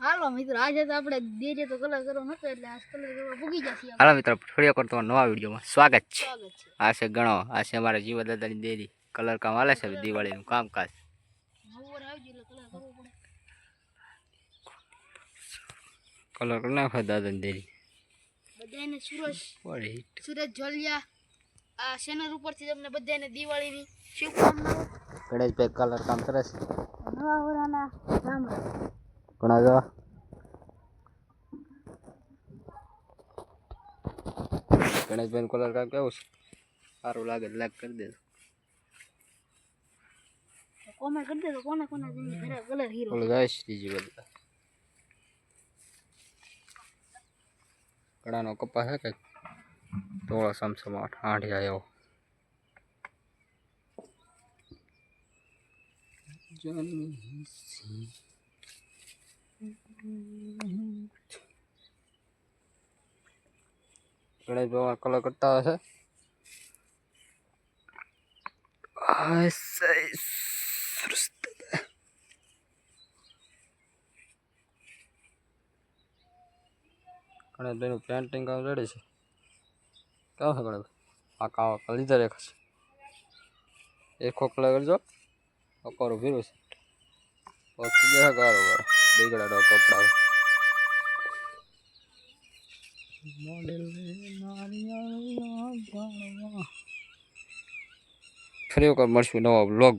હાલો મિત્રો આજે તો આપણે દેજે તો કલર કરવો નતો એટલે આજ કલર કરવા ભૂગી જશે હાલો મિત્રો ફરી કરતો નવા વિડીયોમાં સ્વાગત છે. આ છે ગણો આ છે અમારા જીવા દાદાની દેરી. કલર કામ હાલે છે દિવાળીનું કામકાજ? કલર કરી નાખો દાદાની દેરી. બધાને સુરજ સુરજ જોલિયા આ ચેનલ ઉપરથી તમને બધાને દિવાળીની શુભકામનાઓ. ગણેશભાઈ કલર કામ કરે છે. નવા વરાના રામ ઘણા જો ગણેશભાઈનું કલર કામ કેવું છે? સારું લાગે લાઈક કરી દેજો. કોમેન્ટ કરી દેજો કોને કોને કલર હીરો. ઓલું જાય શ્રીજી બધા ઘણાનો કપા છે કે ધોળો સમસમાટ આંઢી આવ્યો ગણેશ ભગવાન કલર કરતા હશે. ગણેશભાઈનું પેન્ટિંગ કામ રેડી છે. કેવો છે ગણેશ આ કામ લીધા રેખા છે. એક ખોખલા કરજો. અકારો ભીરો છે. ઓકે કારો કારો બીગડાડો કપડા ફરી વખત મળશું નવા બ્લોગ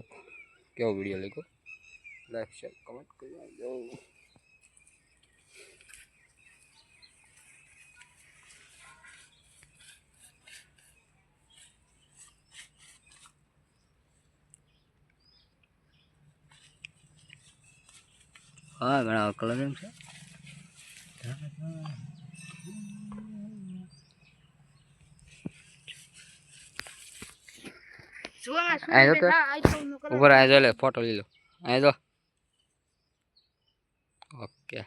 કેવો વીડિયો લીધો લાઈક શેર કમેન્ટ કરી હા ઘણા કલર એમ છે. આ. આ ઉપર આ જો લે ફોટો લઈ લો. અહીં જો. ઓકે.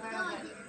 Bye-bye.